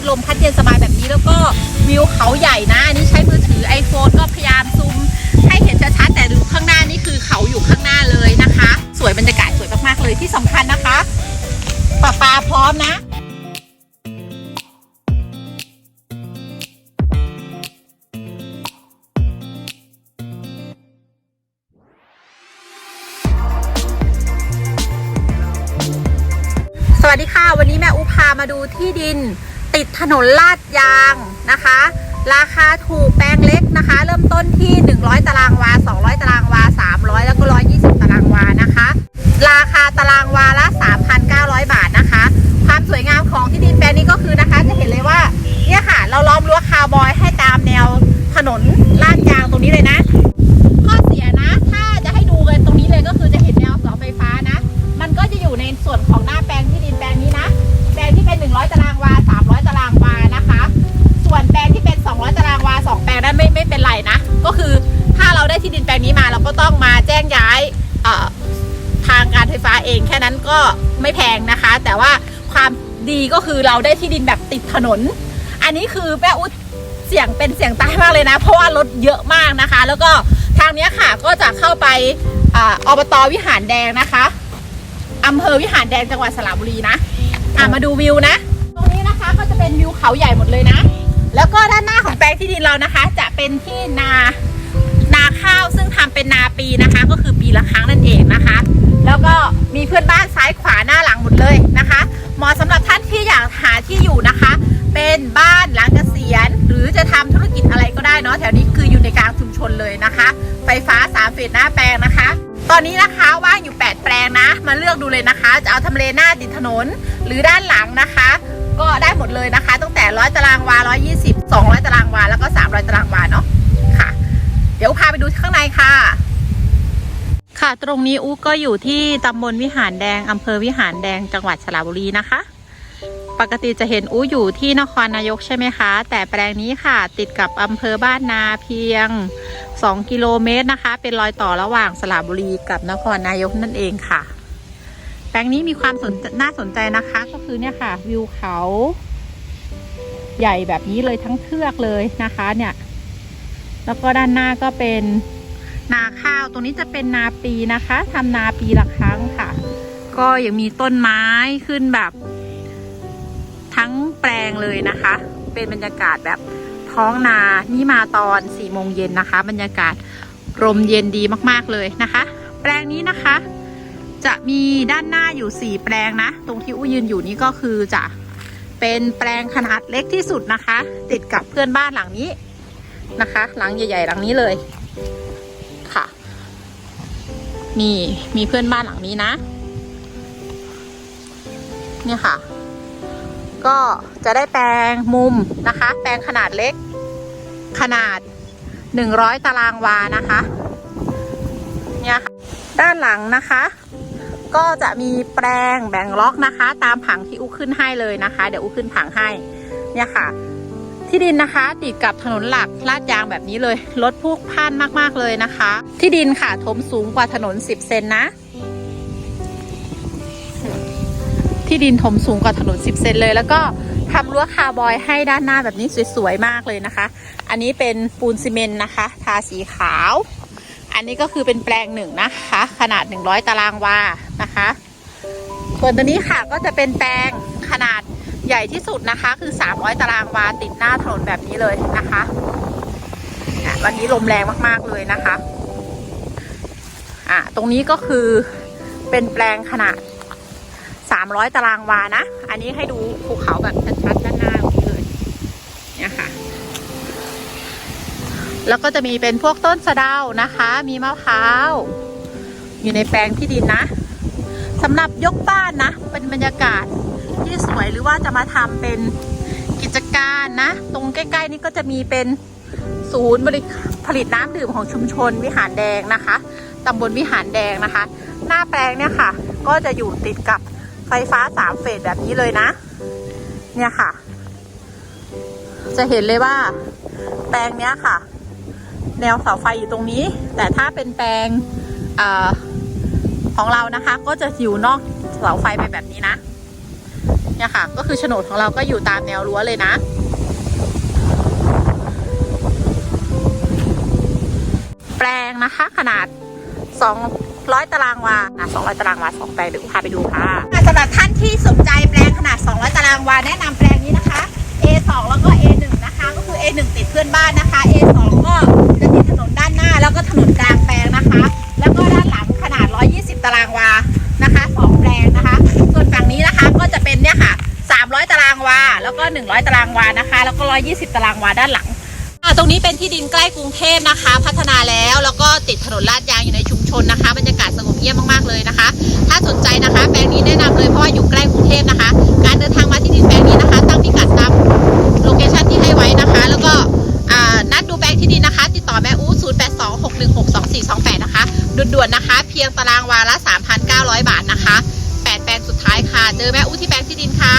ดลมพัดเย็นสบายแบบนี้แล้วก็วิวเขาใหญ่นะอันนี้ใช้มือถือ iPhone ก็พยายามซูมให้เห็นชัดๆแต่ดูข้างหน้านี่คือเขาอยู่ข้างหน้าเลยนะคะ สวยบรรยากาศสวยมากๆเลยที่สำคัญนะคะปลาปลาพร้อมนะสวัสดีค่ะ วันนี้แม่อุพามาดูที่ดิน ติดถนนลาดยางนะคะ ราคาถูกแปลงเล็กนะคะ เริ่มต้นที่ 100 ตารางวา 200 ตารางวา 300 แล้วก็ 120 ตารางวานะคะ ราคาตารางวาละ3 0 ก็คือถ้าเราได้ที่ดินแปลงนี้มาเราก็ต้องมาแจ้งย้ายทางการไฟฟ้าเองแค่นั้นก็ไม่แพงนะคะ แต่ว่าความดีก็คือเราได้ที่ดินแบบติดถนน อันนี้คือแม่อุ๊ดเสียงเป็นเสียงตายมากเลยนะ เพราะว่ารถเยอะมากนะคะ แล้วก็ทางนี้ค่ะก็จะเข้าไปออบตวิหารแดงนะคะอำเภอวิหารแดงจังหวัดสระบุรีนะอะมาดูวิวนะ ตรงนี้นะคะก็จะเป็นวิวเขาใหญ่หมดเลยนะ แล้วก็ด้านหน้าของแปลงที่ดินเรานะคะ จะเป็นที่นานาข้าวซึ่งทำเป็นนาปีนะคะ ก็คือปีละครั้งนั่นเองนะคะ แล้วก็มีเพื่อนบ้านซ้ายขวาหน้าหลังหมดเลยนะคะเหมาะสำหรับท่านที่อยากหาที่อยู่นะคะ เป็นบ้านหลังเกษียณ หรือจะทำธุรกิจอะไรก็ได้เนาะแถวนี้คืออยู่ในกลางชุมชนเลยนะคะ ไฟฟ้าสามเฟสหน้าแปลงนะคะ ตอนนี้นะคะว่างอยู่ 8 แปลงนะ มาเลือกดูเลยนะคะ จะเอาทำเลหน้าติดถนนหรือด้านหลังนะคะ ก็ได้หมดเลยนะคะ ตั้งแต่100ตารางวา120 200ตารางวาแล้วก็300ตารางวาเนาะค่ะ เดี๋ยวพาไปดูข้างในค่ะ ค่ะตรงนี้อูก็อยู่ที่ตำบลวิหารแดงอำเภอวิหารแดงจังหวัดสระบุรีนะคะ ปกติจะเห็นอูอยู่ที่นครนายกใช่ไหมคะ แต่แปลงนี้ค่ะ ติดกับอำเภอบ้านนาเพียง 2 กิโลเมตรนะคะ เป็นรอยต่อระหว่างสระบุรีกับนครนายกนั่นเองค่ะ แปลงนี้มีความสนน่าสนใจนะคะ ก็คือเนี่ยค่ะ วิวเขา ใหญ่แบบนี้เลยทั้งเทือกเลยนะคะ เนี่ย แล้วก็ด้านหน้าก็เป็นนาข้าวตรงนี้จะเป็นนาปีนะคะทำนาปีละครั้งค่ะ ก็ยังมีต้นไม้ขึ้นแบบ ทั้งแปลงเลยนะคะ เป็นบรรยากาศแบบท้องนานี่มาตอน4ี่โมงเย็นนะคะ บรรยากาศลมเย็นดีมากๆเลยนะคะ แปลงนี้นะคะ จะมีด้านหน้าอยู่ 4 แปลงนะ ตรงที่อู้ยืนอยู่นี่ก็คือจะเป็นแปลงขนาดเล็กที่สุดนะคะ ติดกับเพื่อนบ้านหลังนี้นะคะ หลังใหญ่ๆหลังนี้เลยค่ะนี่มีเพื่อนบ้านหลังนี้นะ เนี่ยค่ะ ก็จะได้แปลงมุมนะคะ แปลงขนาดเล็ก ขนาด 100 ตารางวานะคะ เนี่ยค่ะ ด้านหลังนะคะ ก็จะมีแปลงแบ่งล็อกนะคะ ตามผังที่อู้ขึ้นให้เลยนะคะ เดี๋ยวอู้ขึ้นผังให้เนี่ยค่ะ ที่ดินนะคะติดกับถนนหลักลาดยางแบบนี้เลยรถพุ่งพ่านมากๆเลยนะคะ ที่ดินค่ะถมสูงกว่าถนน 10 เซนนะ ที่ดินถมสูงกว่าถนน 10 เซนเลย แล้วก็ทำรั้วคาร์บอยให้ด้านหน้าแบบนี้สวยๆมากเลยนะคะ อันนี้เป็นปูนซีเมนต์นะคะ ทาสีขาว อันนี้ก็คือเป็นแปลงหนึ่งนะคะ ขนาด 100 ตารางวานะคะ ส่วนตัวนี้ค่ะก็จะเป็นแปลงขนาดใหญ่ที่สุดนะคะ คือ 300 ตารางวาติดหน้าถนนแบบนี้เลยนะคะวันนี้ลมแรงมากๆเลยนะคะอะตรงนี้ก็คือเป็นแปลงขนาด 300 ตารางวานะ อันนี้ให้ดูภูเขาแบบชัดๆด้านหน้าตรงนี้เลย เนี่ยค่ะ แล้วก็จะมีเป็นพวกต้นสะเดานะคะ มีมะพร้าว อยู่ในแปลงที่ดินนะสำหรับยกบ้านนะ เป็นบรรยากาศที่สวยหรือว่าจะมาทำเป็นกิจการนะ ตรงใกล้ ๆ นี้ก็จะมีเป็นศูนย์บริผลิตน้ำดื่มของชุมชนวิหารแดงนะคะตำบลวิหารแดงนะคะ หน้าแปลงเนี่ยค่ะ ก็จะอยู่ติดกับไฟฟ้าสามเฟสแบบนี้เลยนะ เนี่ยค่ะ จะเห็นเลยว่าแปลงเนี้ยค่ะ แนวเสาไฟอยู่ตรงนี้ แต่ถ้าเป็นแปลงอของเรานะคะ ก็จะอยู่นอกเสาไฟไปแบบนี้นะเนี่ยค่ะ ก็คือโฉนดของเราก็อยู่ตามแนวรั้วเลยนะแปลงนะคะขนาด 200 ตารางวาอะ200 ตารางวาสองแปลงเดี๋ยวพาไปดูค่ะสำหรับท่านที่สนใจแปลงขนาด 200 ตารางวาแนะนำแปลงนี้นะคะ A2 แล้วก็ A1 นะคะ ก็คือ A1 ติดเพื่อนบ้านนะคะ A2 ก็จะติดถนนด้านหน้า แล้วก็ถนนกลางแปลงนะคะ แล้วก็ด้านหลังขนาด 120 ตารางวานะคะสองแปลงนะคะ ส่วนฝั่งนี้นะคะก็จะเป็นเนี่ยค่ะ 300 ตารางวา แล้วก็ 100 ตารางวานะคะ แล้วก็ 120 ตารางวาด้านหลังตรงนี้เป็นที่ดินใกล้กรุงเทพนะคะ พัฒนาแล้วแล้วก็ติดถนนลาดยางอยู่ในชุมชนนะคะบรรยากาศสงบเงียบมากๆเลยนะคะ ถ้าสนใจนะคะ แปลงนี้แนะนำเลยเพราะว่าอยู่ใกล้กรุงเทพนะคะ ด่วนนะคะ เพียงตารางวาละ 3,900 บาทนะคะ 8 แปลงสุดท้ายค่ะ เจอแม่อู้ที่แปลงที่ดินค่ะ